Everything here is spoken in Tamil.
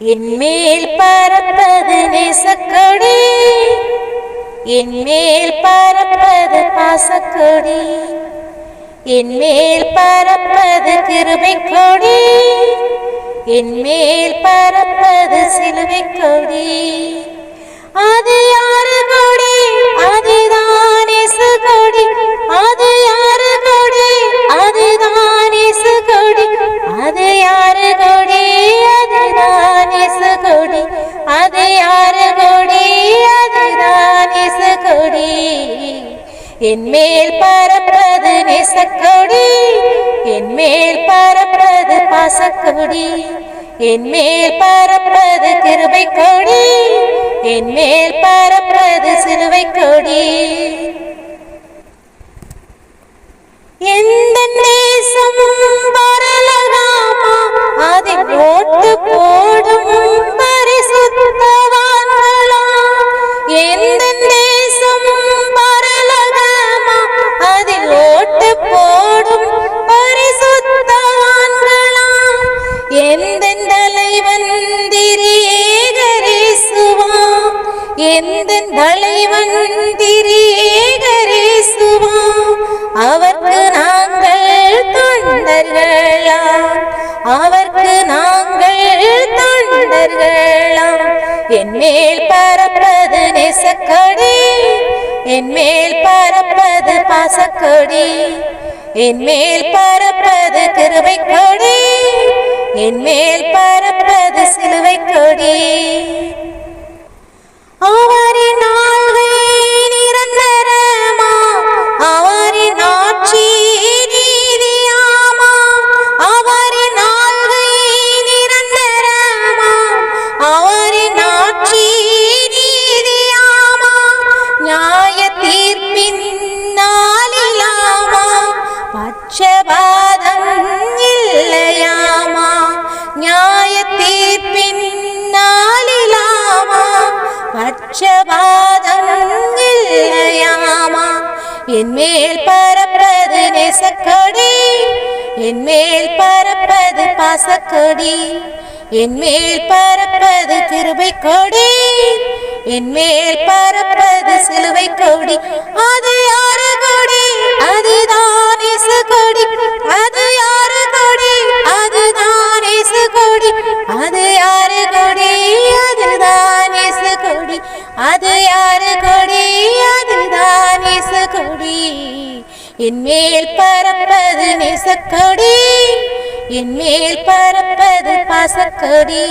என் பரப்பது நேசக்கொடி. என் பரப்பது பாசக்கொடி. என் பரப்பது பறப்பது கிருபை கொடி என் பரப்பது சிலுவை கொடி அது யாரு கொடி? அதுதான் இயேசு கொடி அது யாரு கொடி? அதுதான் இயேசு கொடி அது யாரு கொடி? அதுதான் இயேசு கொடி அது யாரு கொடி அதுதான் கொடி என் மேல் பறப்பது நேசக்கொடி என் பாசக்கொடி. என்மேல் பரப்பது கிருபை கொடி என்மேல் பரப்பது சிறுவை கொடி எந்த தலைவன் திரியேகரேசுவா? எந்த தலைவன் திரியேகரேசுவா? அவர்க்கு நாங்கள் தொண்டர்களா அவர்க்கு நாங்கள் தொண்டர்களா என் மேல் பரப்பது நெசக்கடி. என் மேல் பரப்பது பாசக்கொடி. என் மேல் பறப்பது பட்சபாதம் இல்லையாமா நியாய தீர்ப்பின் நாளிலாமா பட்சபாதம் இல்லையாமா என் மேல் பறப்பது நெசக்கொடி என் மேல் பறப்பது பாசக்கொடி என் மேல் பறப்பது கிருபை கொடி அது யாரு கொடி அதுதான் இயேசு கொடி என் மேல் பரப்பது நெசக்கொடி. என் மேல் பரப்பது பாசக்கொடி.